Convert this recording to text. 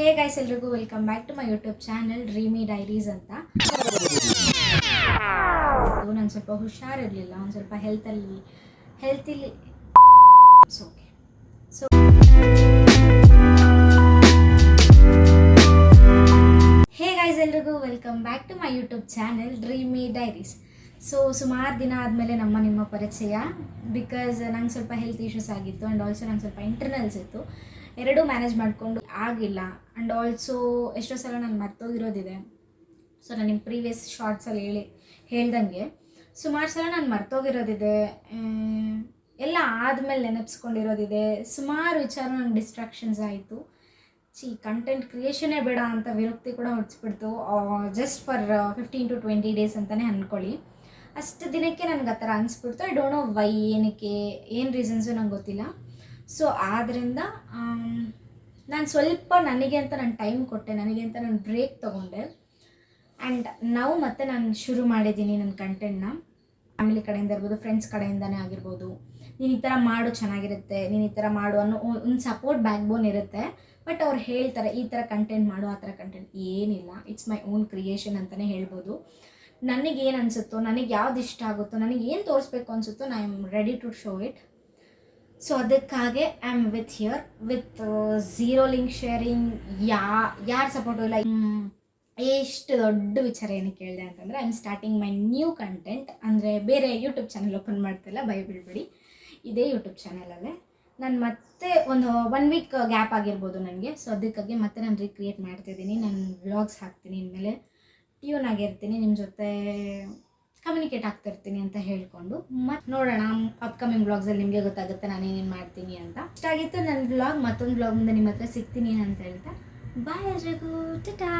ಹೇ guys ಎಲ್ರಿಗೂ welcome back to my YouTube channel dreamy diaries ಅಂತ. ನಾನು ಸ್ವಲ್ಪ ಹುಷಾರಿರಲಿಲ್ಲ ಒಂದು ಸ್ವಲ್ಪ ಹೆಲ್ತಲ್ಲಿ ಹೆಲ್ತಿಲಿ ಓಕೆ ಸೊ ಹೇ ಗೈಸ್ ಎಲ್ರಿಗೂ welcome back to my YouTube channel dreamy diaries so ಸುಮಾರು ದಿನ ಆದಮೇಲೆ ನಮ್ಮ ನಿಮ್ಮ ಪರಿಚಯ ಬಿಕಾಸ್ ನಂಗೆ ಸ್ವಲ್ಪ ಹೆಲ್ತ್ ಇಶ್ಯೂಸ್ ಆಗಿತ್ತು ಆ್ಯಂಡ್ ಆಲ್ಸೋ ನಂಗೆ ಸ್ವಲ್ಪ ಇಂಟರ್ನಲ್ಸ್ ಇತ್ತು. ಎರಡೂ ಮ್ಯಾನೇಜ್ ಮಾಡಿಕೊಂಡು ಆಗಿಲ್ಲ. ಆ್ಯಂಡ್ ಆಲ್ಸೋ ಎಷ್ಟೋ ಸಲ ನಾನು ಮರ್ತೋಗಿರೋದಿದೆ. ಸೊ ನಾನು ನಿಮ್ಮ ಪ್ರೀವಿಯಸ್ ಶಾರ್ಟ್ಸಲ್ಲಿ ಹೇಳಿ, ಹೇಳ್ದಂಗೆ. ಸುಮಾರು ಸಲ ನಾನು ಮರ್ತೋಗಿರೋದಿದೆ. ಎಲ್ಲ ಆದಮೇಲೆ ನೆನಪಿಸ್ಕೊಂಡಿರೋದಿದೆ. ಸುಮಾರು ವಿಚಾರ ನಂಗೆ ಡಿಸ್ಟ್ರಾಕ್ಷನ್ಸ್ ಆಯಿತು. ಚಿ ಕಂಟೆಂಟ್ ಕ್ರಿಯೇಷನೇ ಬೇಡ ಅಂತ ವಿರಕ್ತಿ ಕೂಡ ಹೊಡ್ಸ್ಬಿಡ್ತು just for fifteen to twenty days ಅಂತಲೇ ಅಂದ್ಕೊಳ್ಳಿ ಅಷ್ಟು ದಿನಕ್ಕೆ ನನಗೆ ಆ ಥರ ಅನಿಸ್ಬಿಡ್ತು. ಐ ಡೋಂಟ್ ನೋ ವೈ ಏನಕ್ಕೆ, ಏನು ರೀಸನ್ಸು ನಂಗೆ ಗೊತ್ತಿಲ್ಲ. ಸೊ ಆದ್ದರಿಂದ ನಾನು ಸ್ವಲ್ಪ ನನಗೆ ಅಂತ ನಾನು ಟೈಮ್ ಕೊಟ್ಟೆ, ನನಗೆ ಅಂತ ನಾನು ಬ್ರೇಕ್ ತೊಗೊಂಡೆ. ಆ್ಯಂಡ್ ನಾವು ಮತ್ತೆ ನಾನು ಶುರು ಮಾಡಿದ್ದೀನಿ ನನ್ನ ಕಂಟೆಂಟ್ನ ಫ್ಯಾಮಿಲಿ ಕಡೆಯಿಂದ ಇರ್ಬೋದು ಫ್ರೆಂಡ್ಸ್ ಕಡೆಯಿಂದನೇ ಆಗಿರ್ಬೋದು. ನೀನು ಈ ಥರ ಮಾಡು, ಚೆನ್ನಾಗಿರುತ್ತೆ. ನೀನು ಈ ಥರ ಮಾಡು ಅನ್ನೋ ಒಂದು ಸಪೋರ್ಟ್ ಬ್ಯಾಕ್ ಬೋನ್ ಇರುತ್ತೆ. ಬಟ್ ಅವ್ರು ಹೇಳ್ತಾರೆ, ಈ ಥರ ಕಂಟೆಂಟ್ ಮಾಡು, ಆ ಥರ ಕಂಟೆಂಟ್ ಏನಿಲ್ಲ. ಇಟ್ಸ್ ಮೈ ಓನ್ ಕ್ರಿಯೇಷನ್ ಅಂತಲೇ ಹೇಳ್ಬೋದು. ನನಗೇನು ಅನಿಸುತ್ತೋ, ನನಗೆ ಯಾವ್ದು ಇಷ್ಟ ಆಗುತ್ತೋ, ನನಗೆ ಏನು ತೋರಿಸ್ಬೇಕು ಅನಿಸುತ್ತೋ ನಾ am ready to show it so ಅದಕ್ಕಾಗೆ I am with here with zero link sharing yeah, ಯಾರು ಸಪೋರ್ಟು ಇಲ್ಲ ಎಷ್ಟು ದೊಡ್ಡ ವಿಚಾರ ಏನಕ್ಕೆ ಕೇಳಿದೆ ಅಂತಂದರೆ I am starting my new content ಅಂದರೆ ಬೇರೆ ಯೂಟ್ಯೂಬ್ ಚಾನಲ್ ಓಪನ್ ಮಾಡ್ತಿಲ್ಲ, ಭಯ ಬಿಡ್ಬೇಡಿ ಇದೇ ಯೂಟ್ಯೂಬ್ ಚಾನಲಲ್ಲೇ ನಾನು ಮತ್ತೆ ಒಂದು ಒನ್ ವೀಕ್ ಗ್ಯಾಪ್ ಆಗಿರ್ಬೋದು ನನಗೆ. ಸೊ ಅದಕ್ಕಾಗಿ ಮತ್ತೆ ನಾನು ರೀಕ್ರಿಯೇಟ್ ಮಾಡ್ತಿದ್ದೀನಿ, ನಾನು ವ್ಲಾಗ್ಸ್ ಹಾಕ್ತೀನಿ ಇನ್ಮೇಲೆ. ಟ್ಯೂನ್ ಆಗಿರ್ತೀನಿ ನಿಮ್ಮ ಜೊತೆ ಕಮ್ಯುನಿಕೇಟ್ ಆಗ್ತಿರ್ತೀನಿ ಅಂತ ಹೇಳ್ಕೊಂಡು. ಮತ್ತೆ ನೋಡೋಣ ಅಪ್ಕಮಿಂಗ್ ಬ್ಲಾಗ್ಸಲ್ಲಿ ನಿಮಗೆ ಗೊತ್ತಾಗುತ್ತೆ ನಾನು ಏನೇನು ಮಾಡ್ತೀನಿ ಅಂತ. ಇಷ್ಟ ಆಗಿತ್ತು ನನ್ನ ಬ್ಲಾಗ್ ಮತ್ತೊಂದು ಬ್ಲಾಗ್ ಮುಂದೆ ನಿಮ್ಮ ಹತ್ರ ಸಿಗ್ತೀನಿ ಅಂತ ಹೇಳ್ತಾ. ಬಾಯ್ ಎಲ್ರಿಗೂ ಟಾಟಾ!